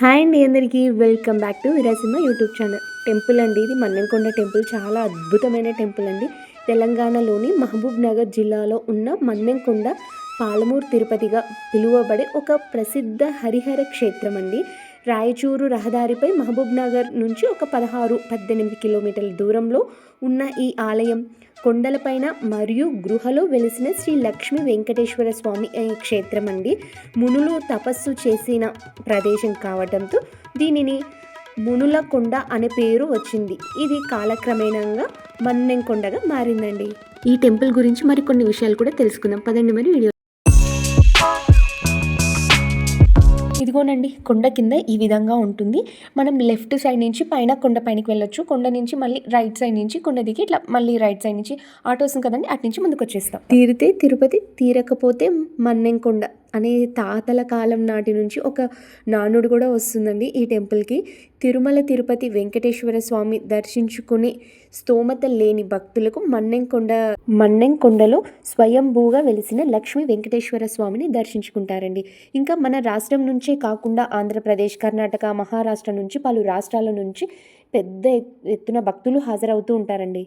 Hi అండి అందరికీ. Welcome back to Veerasimha YouTube channel. Temple అండి ఇది. మన్నెంకొండ టెంపుల్ చాలా అద్భుతమైన టెంపుల్ అండి. తెలంగాణలోని మహబూబ్ నగర్ జిల్లాలో ఉన్న మన్నెంకొండ పాలమూరు తిరుపతిగా పిలువబడే ఒక ప్రసిద్ధ హరిహర క్షేత్రం అండి. రాయచూరు రహదారిపై మహబూబ్ నగర్ నుంచి ఒక పదహారు పద్దెనిమిది కిలోమీటర్ల దూరంలో ఉన్న ఈ ఆలయం కొండలపైన మరియు గృహలో వెలిసిన శ్రీ లక్ష్మీ వెంకటేశ్వర స్వామి క్షేత్రం అండి. మునులు తపస్సు చేసిన ప్రదేశం కావడంతో దీనిని మునుల కొండ అనే పేరు వచ్చింది. ఇది కాలక్రమేణంగా మన్నెంకొండగా మారిందండి. ఈ టెంపుల్ గురించి మరికొన్ని విషయాలు కూడా తెలుసుకుందాం. పదండి మరి వీడియో. ఇదిగోనండి కొండ కింద ఈ విధంగా ఉంటుంది. మనం లెఫ్ట్ సైడ్ నుంచి పైన కొండ పైనకి వెళ్ళొచ్చు. కొండ నుంచి మళ్ళీ రైట్ సైడ్ నుంచి కొండ దిగి ఇట్లా మళ్ళీ రైట్ సైడ్ నుంచి ఆటోస్ కదండి అటు నుంచి ముందుకు వచ్చేస్తాం తీరితే తిరుపతి తీరకపోతే మన్నెంకొండ అనే తాతల కాలం నాటి నుంచి ఒక నానుడు కూడా వస్తుందండి ఈ టెంపుల్కి. తిరుమల తిరుపతి వెంకటేశ్వర స్వామి దర్శించుకుని స్తోమత లేని భక్తులకు మన్నెంకొండ మన్నెంకొండలో స్వయంభూగా వెలిసిన లక్ష్మీ వెంకటేశ్వర స్వామిని దర్శించుకుంటారండి. ఇంకా మన రాష్ట్రం నుంచే కాకుండా ఆంధ్రప్రదేశ్ కర్ణాటక మహారాష్ట్ర నుంచి పలు రాష్ట్రాల నుంచి పెద్ద ఎత్తున భక్తులు హాజరవుతూ ఉంటారండి.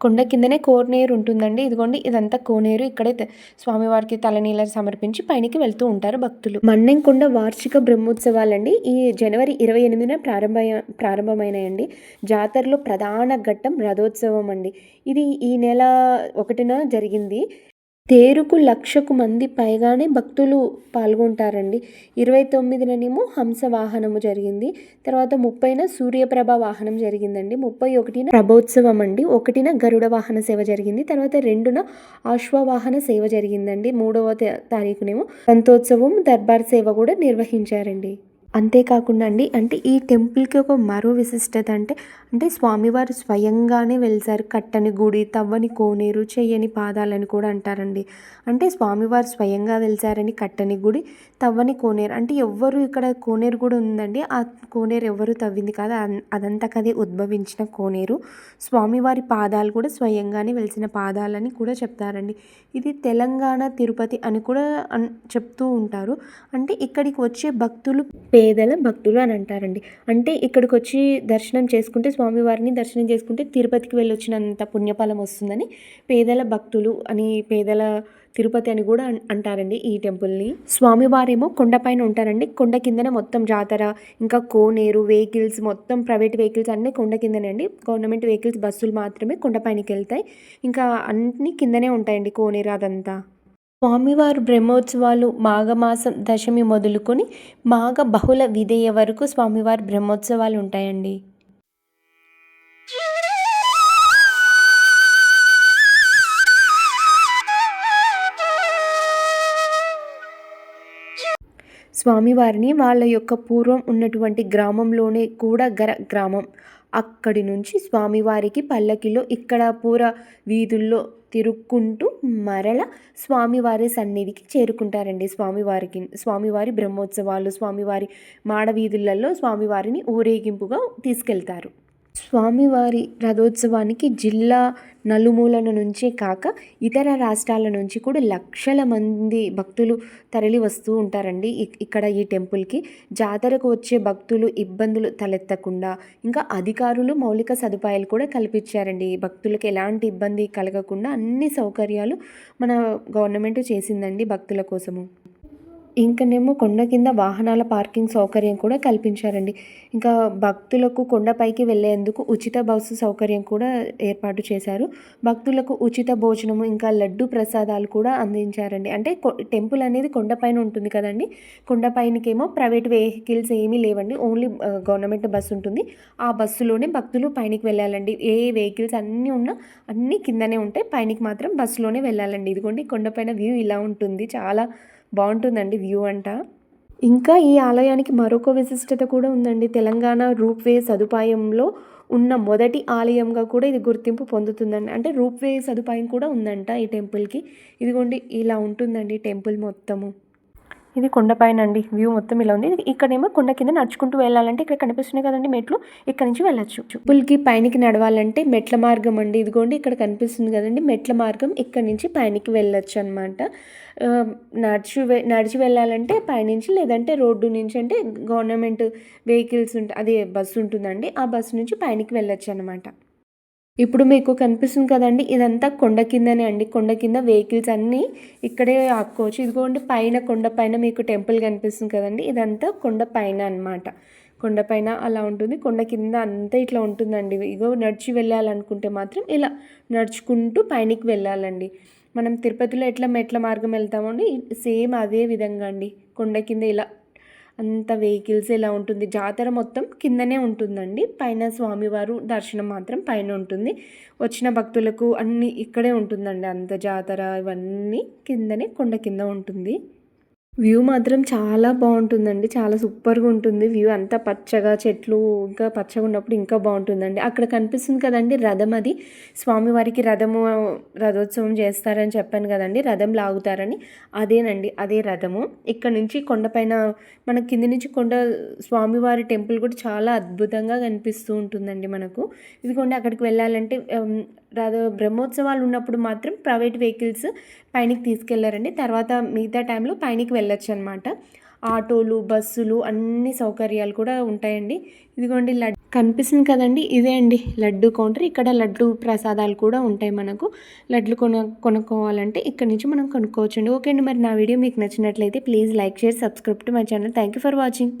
కొండ కిందనే కోనేరు ఉంటుందండి. ఇదిగోండి ఇదంతా కోనేరు. ఇక్కడే స్వామివారికి తలనీళ్ళ సమర్పించి పైనకి వెళ్తూ ఉంటారు భక్తులు. మన్నెంకొండ వార్షిక బ్రహ్మోత్సవాలండి. ఈ జనవరి ఇరవై ఎనిమిదిన ప్రారంభ ప్రారంభమైనాయండి. జాతరలో ప్రధాన ఘట్టం రథోత్సవం అండి ఇది ఈ నెల ఒకటిన జరిగింది. తేరుకు లక్షకు మంది పైగానే భక్తులు పాల్గొంటారండి. ఇరవై తొమ్మిదిననేమో హంస వాహనము జరిగింది. తర్వాత ముప్పైన సూర్యప్రభ వాహనం జరిగిందండి. ముప్పై ఒకటిన ప్రభోత్సవం అండి ఒకటిన గరుడ వాహన సేవ జరిగింది. తర్వాత రెండున అశ్వవాహన సేవ జరిగిందండి. మూడవ తారీఖునేమో సంతోత్సవం దర్బార్ సేవ కూడా నిర్వహించారండి. అంతేకాకుండా అండి అంటే ఈ టెంపుల్కి ఒక మరో విశిష్టత అంటే అంటే స్వామివారు స్వయంగానే వెళ్తారు కట్టని గుడి తవ్వని కోనేరు చెయ్యని పాదాలని కూడా అంటారండి. అంటే స్వామివారు స్వయంగా వెళ్తారని కట్టని గుడి తవ్వని కోనేరు. అంటే ఎవ్వరు ఇక్కడ కోనేరు కూడా ఉందండి. ఆ కోనేరు ఎవరు తవ్వింది కాదు. అదంతా కదే ఉద్భవించిన కోనేరు. స్వామివారి పాదాలు కూడా స్వయంగానే వెలిసిన పాదాలని కూడా చెప్తారండి. ఇది తెలంగాణ తిరుపతి అని కూడా అన్ చెప్తూ ఉంటారు. అంటే ఇక్కడికి వచ్చే భక్తులు పేదల భక్తులు అని అంటారండి. అంటే ఇక్కడికి వచ్చి దర్శనం చేసుకుంటే స్వామివారిని దర్శనం చేసుకుంటే తిరుపతికి వెళ్ళొచ్చినంత పుణ్యఫలం వస్తుందని పేదల భక్తులు అని పేదల తిరుపతి అని కూడా అంటారండి ఈ టెంపుల్ని. స్వామివారేమో కొండపైన ఉంటారండి. కొండ కిందనే మొత్తం జాతర ఇంకా కోనేరు వెహికల్స్ మొత్తం ప్రైవేట్ వెహికల్స్ అన్నీ కొండ కిందనే అండి. గవర్నమెంట్ వెహికల్స్ బస్సులు మాత్రమే కొండపైనకి వెళ్తాయి ఇంకా అన్నీ కిందనే ఉంటాయండి కోనేరు అదంతా. స్వామివారు బ్రహ్మోత్సవాలు మాఘమాసం దశమి మొదలుకొని మాఘ బహుళ విధేయ వరకు స్వామివారి బ్రహ్మోత్సవాలు ఉంటాయండి. స్వామివారిని వాళ్ళ యొక్క పూర్వం ఉన్నటువంటి గ్రామంలోనే కూడా గర గ్రామం అక్కడి నుంచి స్వామివారికి పల్లకిలో ఇక్కడ పూర వీధుల్లో తిరుక్కుంటూ మరల స్వామివారి సన్నిధికి చేరుకుంటారండి. స్వామివారికి స్వామివారి బ్రహ్మోత్సవాలు స్వామివారి మాడ వీధులలో స్వామివారిని ఊరేగింపుగా తీసుకెళ్తారు. స్వామివారి రథోత్సవానికి జిల్లా నలుమూలల నుంచే కాక ఇతర రాష్ట్రాల నుంచి కూడా లక్షల మంది భక్తులు తరలి వస్తూ ఉంటారండి ఇక్కడ ఈ టెంపుల్కి. జాతరకు వచ్చే భక్తులు ఇబ్బందులు తలెత్తకుండా ఇంకా అధికారులు మౌలిక సదుపాయాలు కూడా కల్పించారండి. ఈ భక్తులకు ఎలాంటి ఇబ్బంది కలగకుండా అన్ని సౌకర్యాలు మన గవర్నమెంట్ చేసిందండి భక్తుల కోసము. ఇంకనేమో కొండ కింద వాహనాల పార్కింగ్ సౌకర్యం కూడా కల్పించారండి. ఇంకా భక్తులకు కొండపైకి వెళ్ళేందుకు ఉచిత బస్సు సౌకర్యం కూడా ఏర్పాటు చేశారు. భక్తులకు ఉచిత భోజనము ఇంకా లడ్డు ప్రసాదాలు కూడా అందించారండి. అంటే కొ- టెంపుల్ అనేది కొండపైన ఉంటుంది కదండి. కొండపైనకేమో ప్రైవేట్ వెహికల్స్ ఏమీ లేవండి. ఓన్లీ గవర్నమెంట్ బస్సు ఉంటుంది. ఆ బస్సులోనే భక్తులు పైనకి వెళ్ళాలండి. ఏ వెహికల్స్ అన్నీ ఉన్నా అన్నీ కిందనే ఉంటాయి. పైనకి మాత్రం బస్సులోనే వెళ్ళాలండి. ఇదిగోండి కొండపైన వ్యూ ఇలా ఉంటుంది. చాలా బాగుంటుందండి వ్యూ అంట. ఇంకా ఈ ఆలయానికి మరొక విశిష్టత కూడా ఉందండి. తెలంగాణ రూప్వే సదుపాయంలో ఉన్న మొదటి ఆలయంగా కూడా ఇది గుర్తింపు పొందుతుందండి. అంటే రూప్వే సదుపాయం కూడా ఉందంట ఈ టెంపుల్కి. ఇదిగోండి ఇలా ఉంటుందండి టెంపుల్ మొత్తము. ఇది కొండపైన అండి వ్యూ మొత్తం ఇలా ఉంది. ఇక్కడేమో కొండ కింద నడుచుకుంటూ వెళ్ళాలంటే ఇక్కడ కనిపిస్తున్నాయి కదండి మెట్లు. ఇక్కడ నుంచి వెళ్ళచ్చు. పుల్కి పైనకి నడవాలంటే మెట్ల మార్గం అండి. ఇదిగోండి ఇక్కడ కనిపిస్తుంది కదండి మెట్ల మార్గం. ఇక్కడ నుంచి పైనకి వెళ్ళొచ్చు అనమాట నడిచి వె- నడిచి వెళ్ళాలంటే పైనుంచి లేదంటే రోడ్డు నుంచి అంటే గవర్నమెంట్ వెహికల్స్ ఉంటాయి అదే బస్సు ఉంటుందండి. ఆ బస్సు నుంచి పైనకి వెళ్ళొచ్చు అనమాట ఇప్పుడు మీకు కనిపిస్తుంది కదండి ఇదంతా కొండ కిందనే అండి. కొండ కింద వెహికల్స్ అన్నీ ఇక్కడే ఆపుకోవచ్చు. ఇదిగోండి పైన కొండ పైన మీకు టెంపుల్ కనిపిస్తుంది కదండి. ఇదంతా కొండ పైన అనమాట కొండ పైన అలా ఉంటుంది. కొండ కింద అంతా ఇట్లా ఉంటుందండి. ఇగో నడిచి వెళ్ళాలనుకుంటే మాత్రం ఇలా నడుచుకుంటూ పైనకి వెళ్ళాలండి. మనం తిరుపతిలో ఎట్లా మెట్ల మార్గం వెళ్తామండి సేమ్ అదే విధంగా అండి. కొండ కింద ఇలా అంత వెహికల్స్ ఇలా ఉంటుంది? జాతర మొత్తం కిందనే ఉంటుందండి. పైన స్వామివారు దర్శనం మాత్రం పైన ఉంటుంది. వచ్చిన భక్తులకు అన్ని ఇక్కడే ఉంటుందండి. అంత జాతర ఇవన్నీ కిందనే కొండ కింద ఉంటుంది. వ్యూ మాత్రం చాలా బాగుంటుందండి. చాలా సూపర్గా ఉంటుంది. వ్యూ అంతా పచ్చగా చెట్లు ఇంకా పచ్చగా ఉన్నప్పుడు ఇంకా బాగుంటుందండి. అక్కడ కనిపిస్తుంది కదండి రథం అది. స్వామివారికి రథము రథోత్సవం చేస్తారని చెప్పాను కదండి. రథం లాగుతారని. అదేనండి అదే రథము. ఇక్కడ నుంచి కొండపైన మన కింది నుంచి కొండ స్వామివారి టెంపుల్ కూడా చాలా అద్భుతంగా కనిపిస్తూ ఉంటుందండి మనకు. ఇదిగోండి అక్కడికి వెళ్ళాలంటే రాదు బ్రహ్మోత్సవాలు ఉన్నప్పుడు మాత్రం ప్రైవేట్ వెహికల్స్ పైనకి తీసుకెళ్ళారండి. తర్వాత మిగతా టైంలో పైనకి వెళ్ళొచ్చు అనమాట ఆటోలు బస్సులు అన్ని సౌకర్యాలు కూడా ఉంటాయండి. ఇదిగోండి లడ్డు కనిపిస్తుంది కదండి ఇదే అండి లడ్డు కౌంటర్. ఇక్కడ లడ్డు ప్రసాదాలు కూడా ఉంటాయి మనకు. లడ్లు కొన కొనుక్కోవాలంటే ఇక్కడ నుంచి మనం కొనుక్కోవచ్చు అండి ఓకే అండి మరి నా వీడియో మీకు నచ్చినట్లయితే please like share subscribe to my channel. Thank you for watching.